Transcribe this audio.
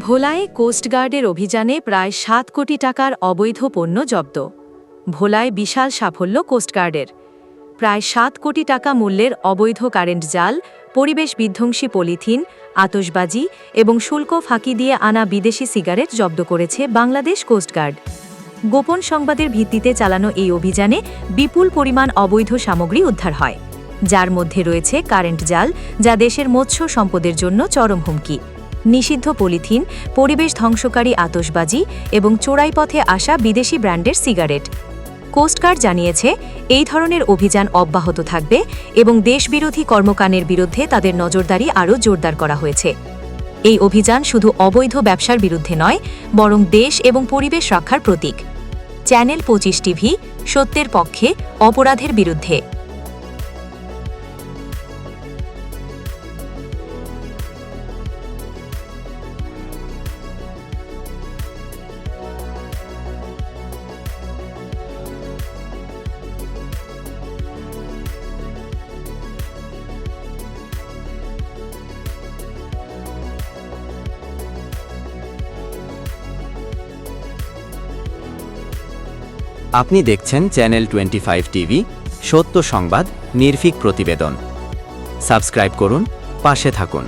ভোলায় কোস্টগার্ডের অভিযানে প্রায় সাত কোটি টাকার অবৈধ পণ্য জব্দ। ভোলায় বিশাল সাফল্য কোস্টগার্ডের প্রায় সাত কোটি টাকা মূল্যের অবৈধ কারেন্ট জাল, পরিবেশ বিধ্বংসী পলিথিন আতসবাজি এবং শুল্ক ফাঁকি দিয়ে আনা বিদেশি সিগারেট জব্দ করেছে বাংলাদেশ কোস্টগার্ড গোপন সংবাদের ভিত্তিতে চালানো এই অভিযানে বিপুল পরিমাণ অবৈধ সামগ্রী উদ্ধার হয়। যার মধ্যে রয়েছে কারেন্ট জাল, যা দেশের মৎস্য সম্পদের জন্য চরম হুমকি। নিষিদ্ধ পলিথিন, পরিবেশ ধ্বংসকারী আতসবাজি এবং চোরাই পথে আসা বিদেশি ব্র্যান্ডের সিগারেট। কোস্টগার্ড জানিয়েছে, এই ধরনের অভিযান অব্যাহত থাকবে এবং দেশবিরোধী কর্মকাণ্ডের বিরুদ্ধে তাদের নজরদারি আরও জোরদার করা হয়েছে। এই অভিযান শুধু অবৈধ ব্যবসার বিরুদ্ধে নয়, বরং দেশ এবং পরিবেশ রক্ষার প্রতীক। চ্যানেল পঁচিশ টিভি, সত্যের পক্ষে, অপরাধের বিরুদ্ধে। আপনি দেখছেন চ্যানেল টোয়েন্টি ফাইভ টিভি সত্য সংবাদ নির্ভীক প্রতিবেদন। সাবস্ক্রাইব করুন পাশে থাকুন।